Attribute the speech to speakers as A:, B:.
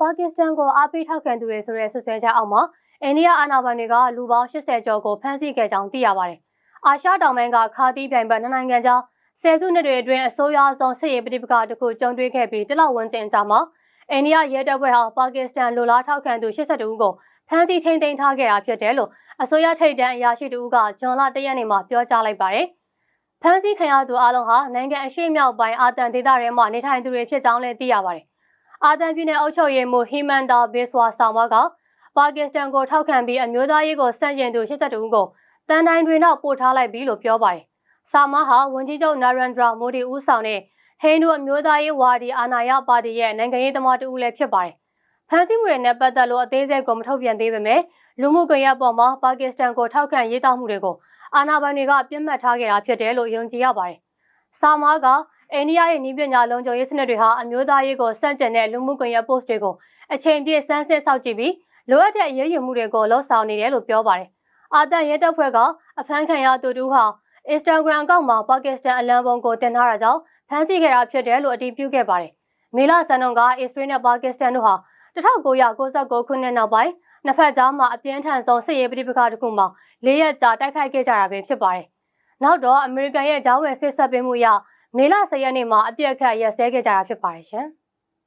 A: ပါကစ္စတန်ကိုအားပေးထောက်ခံသူတွေဆိုတဲ့ဆွဆွဲချက်အောက်မှာအိန္ဒိယအာဏာပိုင်တွေကလူပေါင်း80ကျော်ကိုဖမ်းဆီးခဲ့ကြောင်းသိရပါတယ်။အာရှတောင်ပိုင်းကခါတီးပြိုင်ဘက်နှစ်နိုင်ငံကြားဆယ်စုနှစ်တွေအတွင်းအဆိုးရွားဆုံးစစ်ရေးပဋိပက္ခတစ်ခုကြုံတွေ့ခဲ့ပြီးတလောက်ဝန်းကျင်ကြာမှာအိန္ဒိယရဲတပ်ဖွဲ့ဟာပါကစ္စတန်လိုလားထောက်ခံသူ82ဦးကိုဖမ်းဆီးထိန်းသိမ်းထားခဲ့တာဖြစ်တယ်လို့အစိုးရထိပ်တန်းအရာရှိတူကဂျွန်လ၁ရက်နေ့မှာပြောကြားလိုက်ပါတယ်။ဖမ်းဆီးခံရသူအလုံးဟာနိုင်ငံအရှေ့မြောက်ပိုင်းအာတန်ဒေသထဲမှာနေထိုင်သူတွေဖြစ်ကြောင်းလည်းသိရပါတယ်။ အာတန်ပြည်နယ်အုပ်ချုပ်ရေးမှူးဟီမန်ဒါဘေဆွာဆောင်ဝါကပါကစ္စတန်ကိုထောက်ခံပြီးအမျိုးသားရေးကိုစန့်ကျင်သူ82ဦးကိုတန်တိုင်းတွင်တော့ပို့ထားလိုက်ပြီလို့ပြောပါတယ်။ဆာမာဟာဝန်ကြီးချုပ်နာရန်ဒရာမိုဒီဦးဆောင်တဲ့ဟိန္ဒူအမျိုးသားရေးဝါဒီအာဏာရပါတီရဲ့နိုင်ငံရေးသမားတူဦးလည်းဖြစ်ပါတယ်။ဖမ်းဆီးမှုတွေနဲ့ပတ်သက်လို့အသေးစိတ်ကိုမထုတ်ပြန်သေးပေမဲ့လူမှုကွန်ရက်ပေါ်မှာပါကစ္စတန်ကိုထောက်ခံရေးသားမှုတွေကိုအာဏာပိုင်တွေကပြစ်မှတ်ထားခဲ့တာဖြစ်တယ်လို့ယုံကြည်ရပါတယ်။ဆာမာက အိန္ဒိယရဲ့နည်းပညာလုံခြုံရေးစနစ်တွေဟာအမျိုးသားရေးကိုစန့်ကျင်တဲ့လူမှုကွန်ရက် post တွေကိုအချိန်ပြည့်စမ်းစစ်ဆောက်ကြည့်ပြီးလိုအပ်တဲ့အရေးယူမှုတွေကိုလှုပ်ဆောင်နေတယ်လို့ပြောပါတယ်။အာတန်ရဲတပ်ဖွဲ့ကအဖမ်းခံရသူတူဟာ Instagram အကောင့်မှာပါကစ္စတန်အလံပုံကိုတင်ထားတာကြောင့်ဖမ်းဆီးခဲ့တာဖြစ်တယ်လို့အတည်ပြုခဲ့ပါတယ်။မေလဆန်တုန်းကအစ္စရေးနဲ့ပါကစ္စတန်တို့ဟာ1996ခုနှစ်နောက်ပိုင်းနှစ်ဖက်ကြားမှာအပြင်းထန်ဆုံးစစ်ရေးပဋိပက္ခတစ်ခုမှာ၄ရက်ကြာတိုက်ခိုက်ခဲ့ကြတာပဲဖြစ်ပါတယ်။နောက်တော့အမေရိကန်ရဲ့ဂျားဝယ်စစ်ဆက်ပေးမှုအရ မေလ10ရက်နေ့မှာအပြစ်အခတ်ရက်စဲခဲ့ကြတာဖြစ်ပါတယ်ရှင်။